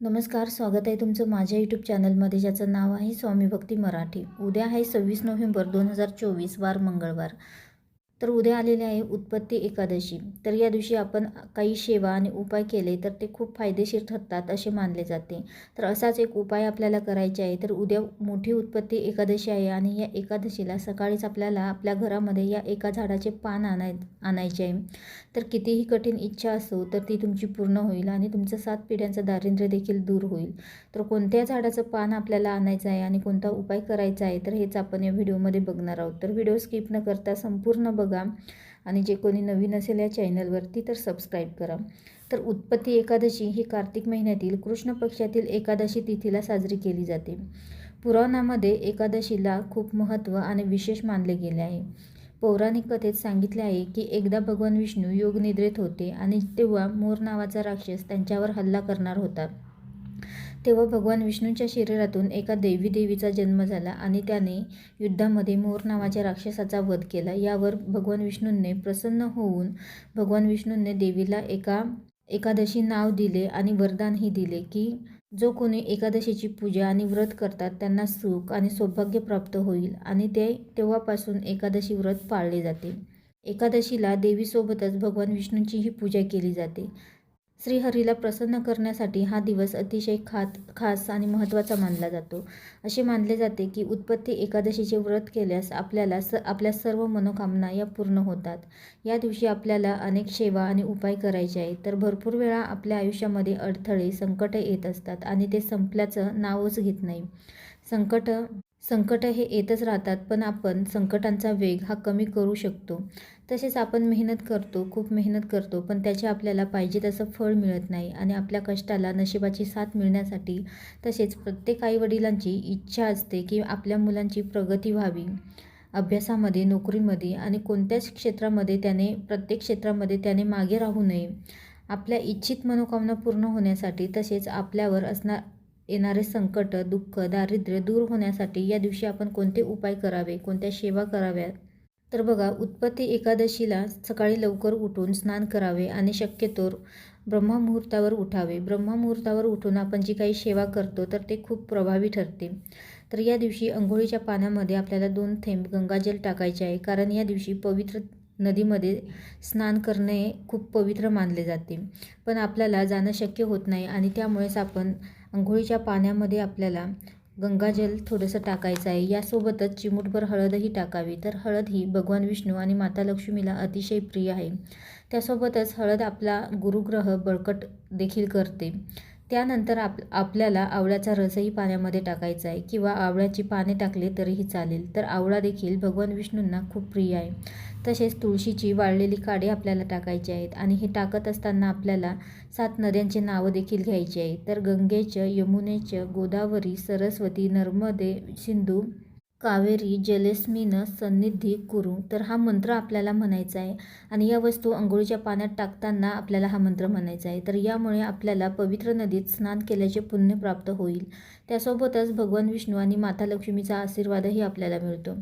नमस्कार स्वागत आहे तुमचं माझ्या यूट्यूब चॅनलमध्ये ज्याचं नाव आहे स्वामी भक्ती मराठी. उद्या आहे सव्वीस नोव्हेंबर दोन हजार चोवीस वार मंगळवार. तर उद्या आलेले आहे उत्पत्ती एकादशी. तर या दिवशी आपण काही सेवा आणि उपाय केले तर ते खूप फायदेशीर ठरतात असे मानले जाते. तर असाच एक उपाय आपल्याला करायचे आहे. तर उद्या मोठी उत्पत्ती एकादशी आहे आणि या एकादशीला सकाळीच आपल्याला आपल्या घरामध्ये या एका झाडाचे पान आणाय आणायचे आहे. तर कितीही कठीण इच्छा असो तर ती तुमची पूर्ण होईल आणि तुमचं सात पिढ्यांचं दारिद्र्य देखील दूर होईल. तर कोणत्या झाडाचं पान आपल्याला आणायचं आहे आणि कोणता उपाय करायचा आहे तर हेच आपण या व्हिडिओमध्ये बघणार आहोत. तर व्हिडिओ स्किप न करता संपूर्ण बघ. आणि जे कोणी नवीन असेल या चॅनलवरती तर सबस्क्राईब करा. तर उत्पत्ती एकादशी ही कार्तिक महिन्यातील कृष्ण पक्षातील एकादशी तिथीला साजरी केली जाते. पुराणामध्ये एकादशीला खूप महत्त्व आणि विशेष मानले गेले आहे. पौराणिक कथेत सांगितले आहे की एकदा भगवान विष्णू योगनिद्रेत होते आणि तेव्हा मोर नावाचा राक्षस त्यांच्यावर हल्ला करणार होता. तेव्हा भगवान विष्णूंच्या शरीरातून एका देवी देवीचा जन्म झाला आणि त्याने युद्धामध्ये मोर नावाच्या राक्षसाचा वध केला. यावर भगवान विष्णूंनी प्रसन्न होऊन भगवान विष्णूंनी देवीला एका एकादशी नाव दिले आणि वरदानही दिले की जो कोणी एकादशीची पूजा आणि व्रत करतात त्यांना सुख आणि सौभाग्य प्राप्त होईल आणि ते तेव्हापासून एकादशी व्रत पाळले जाते. एकादशीला देवीसोबतच भगवान विष्णूंचीही पूजा केली जाते. श्रीहरीला प्रसन्न करण्यासाठी हा दिवस अतिशय खात खास आणि महत्त्वाचा मानला जातो. असे मानले जाते की उत्पत्ती एकादशीचे व्रत केल्यास आपल्याला स आपल्या सर्व मनोकामना या पूर्ण होतात. या दिवशी आपल्याला अनेक सेवा आणि उपाय करायचे आहेत. तर भरपूर वेळा आपल्या आयुष्यामध्ये अडथळे संकटं येत असतात आणि ते संपल्याचं नावच घेत नाही. संकट संकट हे येतच राहतात पण आपण संकटांचा वेग हा कमी करू शकतो. तसेच आपण मेहनत करतो खूप मेहनत करतो पण त्याचे आपल्याला पाहिजे तसं फळ मिळत नाही आणि आपल्या कष्टाला नशिबाची साथ मिळण्यासाठी तसेच प्रत्येक आईवडिलांची इच्छा असते की आपल्या मुलांची प्रगती व्हावी. अभ्यासामध्ये नोकरीमध्ये आणि कोणत्याच क्षेत्रामध्ये त्याने प्रत्येक क्षेत्रामध्ये त्याने मागे राहू नये. आपल्या इच्छित मनोकामना पूर्ण होण्यासाठी तसेच आपल्यावर असणार येणारे संकट दुःख दारिद्र्य दूर होण्यासाठी या दिवशी आपण कोणते उपाय करावे कोणत्या सेवा कराव्यात तर बघा उत्पत्ती एकादशीला सकाळी लवकर उठून स्नान करावे आणि शक्यतोर ब्रह्ममुहूर्तावर उठावे. ब्रह्ममुहूर्तावर उठून आपण जी काही सेवा करतो तर ते खूप प्रभावी ठरते. तर या दिवशी अंघोळीच्या पाण्यामध्ये आपल्याला दोन थेंब गंगाजल टाकायचे आहे कारण या दिवशी पवित्र नदीमध्ये स्नान करणे खूप पवित्र मानले जाते. पण आपल्याला जाणं शक्य होत नाही आणि त्यामुळेच आपण आंघोळीच्या पाण्यामध्ये आपल्याला गंगाजल थोडंसं टाकायचं आहे. यासोबतच चिमूटभर हळदही टाकावी. तर हळद ही भगवान विष्णू आणि माता लक्ष्मीला अतिशय प्रिय आहे. त्यासोबतच हळद आपला गुरुग्रह बळकट देखील करते. त्यानंतर आप आपल्याला आवळ्याचा रसही पाण्यामध्ये टाकायचा आहे. किंवा आवळ्याची पाने टाकले तरीही चालेल. तर आवळा देखील भगवान विष्णूंना खूप प्रिय आहे. तसेच तुळशीची वाळलेली काडे आपल्याला टाकायची आहेत. आणि हे टाकत असताना आपल्याला सात नद्यांचे नावं देखील घ्यायची आहे तर गंगेचं यमुनेचं गोदावरी सरस्वती नर्मदे सिंधू कावेरी जलेस्मिन सन्निधी कुरू. तर हा मंत्र आपल्याला म्हणायचा आहे. आणि या वस्तू अंघोळीच्या पाण्यात टाकताना आपल्याला हा मंत्र म्हणायचा आहे. तर यामुळे आपल्याला पवित्र नदीत स्नान केल्याचे पुण्य प्राप्त होईल. त्यासोबतच भगवान विष्णू आणि माता लक्ष्मीचा आशीर्वादही आपल्याला मिळतो.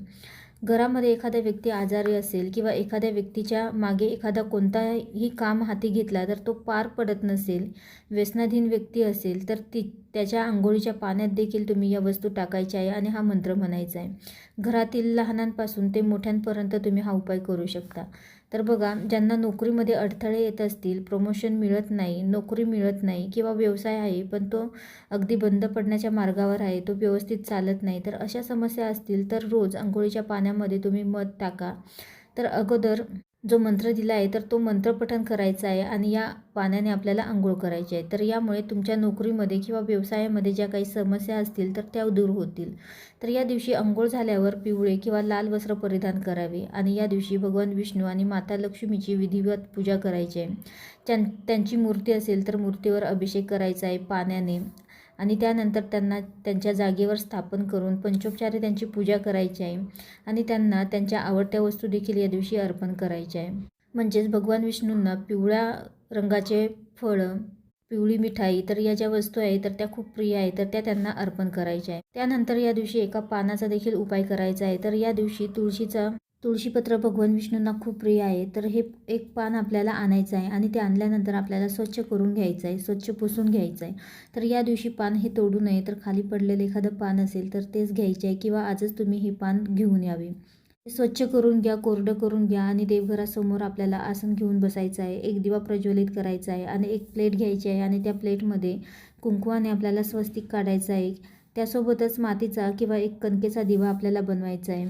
घरामध्ये एखादा व्यक्ती आजारी असेल किंवा एखाद्या व्यक्तीच्या मागे एखादा कोणताही काम हाती घेतला तर तो पार पडत नसेल व्यसनाधीन व्यक्ती असेल तर ती त्याच्या आंघोळीच्या पाण्यात देखील तुम्ही या वस्तू टाकायच्या आहे आणि हा मंत्र म्हणायचा आहे. घरातील लहानांपासून ते मोठ्यांपर्यंत तुम्ही हा उपाय करू शकता. तर बघा ज्यांना नोकरीमध्ये अडथळे येत असतील प्रमोशन मिळत नाही नोकरी मिळत नाही किंवा व्यवसाय आहे पण तो अगदी बंद पडण्याच्या मार्गावर आहे तो व्यवस्थित चालत नाही तर अशा समस्या असतील तर रोज आंघोळीच्या पाण्यामध्ये तुम्ही मध टाका. तर अगोदर जो मंत्र दिला आहे तर तो मंत्रपठण करायचा आहे आणि या पाण्याने आपल्याला आंघोळ करायची आहे. तर यामुळे तुमच्या नोकरीमध्ये किंवा व्यवसायामध्ये ज्या काही समस्या असतील तर त्या दूर होतील. तर या दिवशी आंघोळ झाल्यावर पिवळे किंवा लाल वस्त्र परिधान करावे आणि या दिवशी भगवान विष्णू आणि माता लक्ष्मीची विधिवत पूजा करायची आहे. त्यां त्यांची मूर्ती असेल तर मूर्तीवर अभिषेक करायचा आहे पाण्याने आणि त्यानंतर त्यांना त्यांच्या जागेवर स्थापन करून पंचोपचारे त्यांची पूजा करायची आहे. आणि त्यांना त्यांच्या आवडत्या वस्तू देखील या दिवशी अर्पण करायच्या आहे. म्हणजेच भगवान विष्णूंना पिवळ्या रंगाचे फळं पिवळी मिठाई तर या ज्या वस्तू आहे तर त्या खूप प्रिय आहे तर त्या त्यांना अर्पण करायच्या आहे. त्यानंतर या दिवशी एका पानाचा देखील उपाय करायचा आहे. तर या दिवशी तुळशीचा तुळशीपत्र भगवान विष्णूंना खूप प्रिय आहे. तर हे एक पान आपल्याला आणायचं आहे आणि ते आणल्यानंतर आपल्याला स्वच्छ करून घ्यायचं आहे स्वच्छ पुसून घ्यायचं आहे. तर या दिवशी पान हे तोडू नये तर खाली पडलेलं एखादं पान असेल तर तेच घ्यायचे आहे किंवा आजच तुम्ही हे पान घेऊन यावे. स्वच्छ करून घ्या कोरडं करून घ्या आणि देवघरासमोर आपल्याला आसन घेऊन बसायचं आहे. एक दिवा प्रज्वलित करायचा आहे आणि एक प्लेट घ्यायची आहे आणि त्या प्लेटमध्ये कुंकवाने आपल्याला स्वस्तिक काढायचं आहे. त्यासोबतच मातीचा किंवा एक कणकेचा दिवा आपल्याला बनवायचा आहे.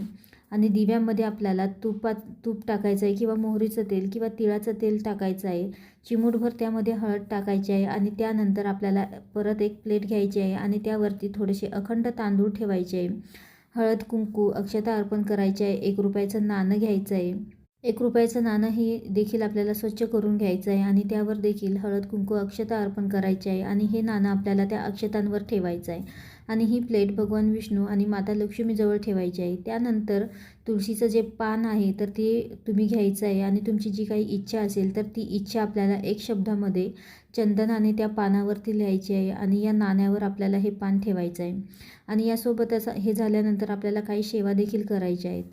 आणि दिव्यामध्ये आपल्याला तुपात तूप टाकायचं आहे किंवा मोहरीचं तेल किंवा तिळाचं तेल टाकायचं आहे चिमूटभर त्यामध्ये हळद टाकायची आहे आणि त्यानंतर आपल्याला परत एक प्लेट घ्यायची आहे आणि त्यावरती थोडेसे अखंड तांदूळ ठेवायचे. आहे हळद कुंकू अक्षता अर्पण करायचे आहे. एक रुपयाचं नाणं घ्यायचं आहे एक रुपयाचं नाणं हे देखील आपल्याला स्वच्छ करून घ्यायचं आहे आणि त्यावर देखील हळद कुंकू अक्षता अर्पण करायचे आहे आणि हे नाणं आपल्याला त्या अक्षतांवर ठेवायचं आहे. आणि ही प्लेट भगवान विष्णू आणि माता लक्ष्मीजवळ ठेवायची आहे. त्यानंतर तुळशीचं जे पान आहे तर ते तुम्ही घ्यायचं आहे आणि तुमची जी काही इच्छा असेल तर ती इच्छा आपल्याला एक शब्दामध्ये चंदनाने त्या पानावरती लिहायची आहे आणि या नाण्यावर आपल्याला हे पान ठेवायचं आहे. आणि यासोबतच हे झाल्यानंतर आपल्याला काही सेवा देखील करायच्या आहेत.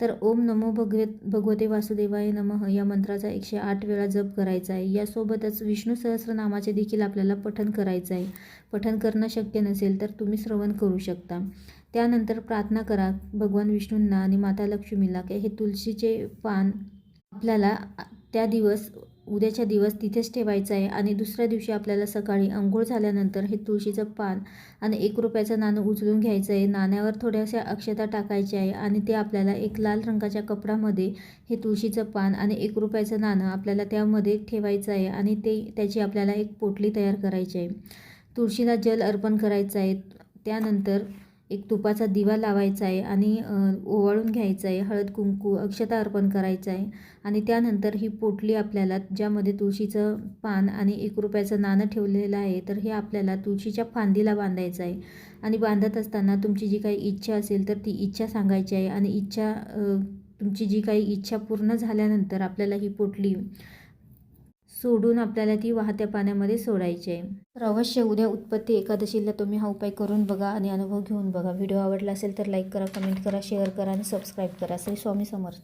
तर ओम नमो भगवे भगवते वासुदेवाय नमः. या मंत्राचा एकशे आठ वेळा जप करायचा आहे यासोबतच विष्णू सहस्रनामाचे देखील आपल्याला पठन करायचं आहे पठन करणं शक्य नसेल तर तुम्ही श्रवण करू शकता. त्यानंतर प्रार्थना करा. भगवान विष्णूंना आणि माता लक्ष्मीला की हे तुळशीचे पान आपल्याला त्या दिवस उद्याच्या दिवस तिथेच ठेवायचं आहे आणि दुसऱ्या दिवशी आपल्याला सकाळी अंघोळ झाल्यानंतर हे तुळशीचं पान आणि एक रुपयाचं नाणं उचलून घ्यायचं आहे. नाण्यावर थोड्याशा अक्षता टाकायच्या आहे आणि ते आपल्याला एक लाल रंगाच्या कपडामध्ये हे तुळशीचं पान आणि एक रुपयाचं नाणं आपल्याला त्यामध्ये ठेवायचं आहे आणि ते त्याची आपल्याला एक पोटली तयार करायची आहे. तुळशीला जल अर्पण करायचं आहे. त्यानंतर एक तुपाचा दिवा लावायचा आहे आणि ओवाळून घ्यायचं आहे. हळद कुंकू अक्षता अर्पण करायचं आहे. आणि त्यानंतर ही पोटली आपल्याला ज्यामध्ये तुळशीचं पान आणि एक रुपयाचं नाणं ठेवलेलं आहे तर हे आपल्याला तुळशीच्या फांदीला बांधायचं आहे. आणि बांधत असताना तुमची जी काही इच्छा असेल तर ती इच्छा सांगायची आहे. आणि इच्छा तुमची जी काही इच्छा पूर्ण झाल्यानंतर आपल्याला ही पोटली सोडून आपल्याला ती वाहत्या पाण्यामध्ये सोडायची. आहे तर अवश्य उद्या उत्पत्ती एकादशीला तुम्ही हा उपाय करून बघा आणि अनुभव घेऊन बघा. व्हिडिओ आवडला असेल तर लाईक करा कमेंट करा शेअर करा आणि सबस्क्राईब करा. श्री स्वामी समर्थ.